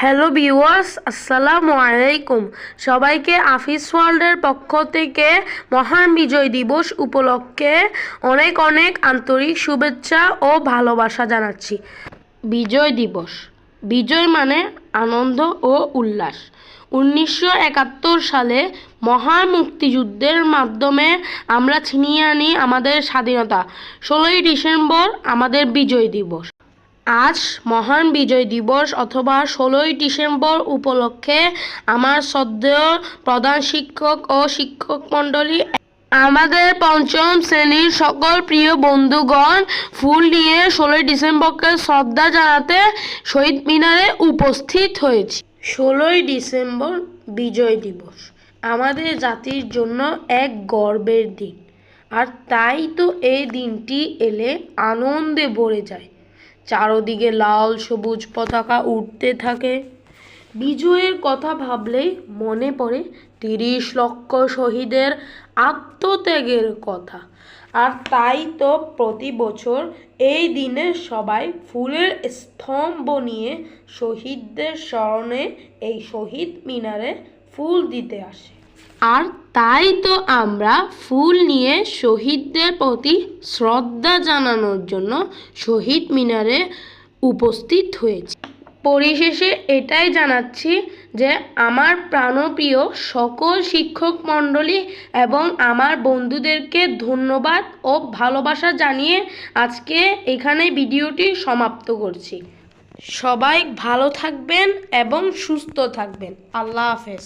Hello viewers আসসালামু আলাইকুম সবাইকে আফিস ওয়ার্ল্ডের পক্ষ থেকে মহান বিজয় দিবস উপলক্ষে অনেক অনেক আন্তরিক শুভেচ্ছা ও ভালোবাসা জানাচ্ছি। বিজয় দিবস। বিজয় মানে আনন্দ ও উল্লাস। উনিশশো একাত্তর সালে মহান মুক্তিযুদ্ধের মাধ্যমে আমরা ছিনিয়ে আনি আমাদের স্বাধীনতা। ষোলোই ডিসেম্বর আমাদের বিজয় দিবস। আজ মহান বিজয় দিবস অথবা ষোলোই ডিসেম্বর উপলক্ষে আমার শ্রদ্ধেয় প্রধান শিক্ষক ও শিক্ষক মণ্ডলী, আমাদের পঞ্চম শ্রেণির সকল প্রিয় বন্ধুগণ ফুল নিয়ে ষোলোই ডিসেম্বরকে শ্রদ্ধা জানাতে শহীদ মিনারে উপস্থিত হয়েছি। ষোলোই ডিসেম্বর বিজয় দিবস, আমাদের জাতির জন্য এক গর্বের দিন। আর তাই তো এই দিনটি এলে আনন্দে ভরে যায়। চারদিকে লাল সবুজ পতাকা উঠতে থাকে। বিজয়ের কথা ভাবলেই মনে পড়ে তিরিশ লক্ষ শহীদের আত্মত্যাগের কথা। আর তাই তো প্রতি বছর এই দিনে সবাই ফুলের স্তম্ভ নিয়ে শহীদদের স্মরণে এই শহীদ মিনারে ফুল দিতে আসে। আর তাই তো আমরা ফুল নিয়ে শহীদদের প্রতি শ্রদ্ধা জানানোর জন্য শহীদ মিনারে উপস্থিত হয়েছি। পরিশেষে এটাই জানাচ্ছি যে আমার প্রাণপ্রিয় সকল শিক্ষক মণ্ডলী এবং আমার বন্ধুদেরকে ধন্যবাদ ও ভালোবাসা জানিয়ে আজকে এখানে ভিডিওটি সমাপ্ত করছি। সবাই ভালো থাকবেন এবং সুস্থ থাকবেন। আল্লাহ হাফেজ।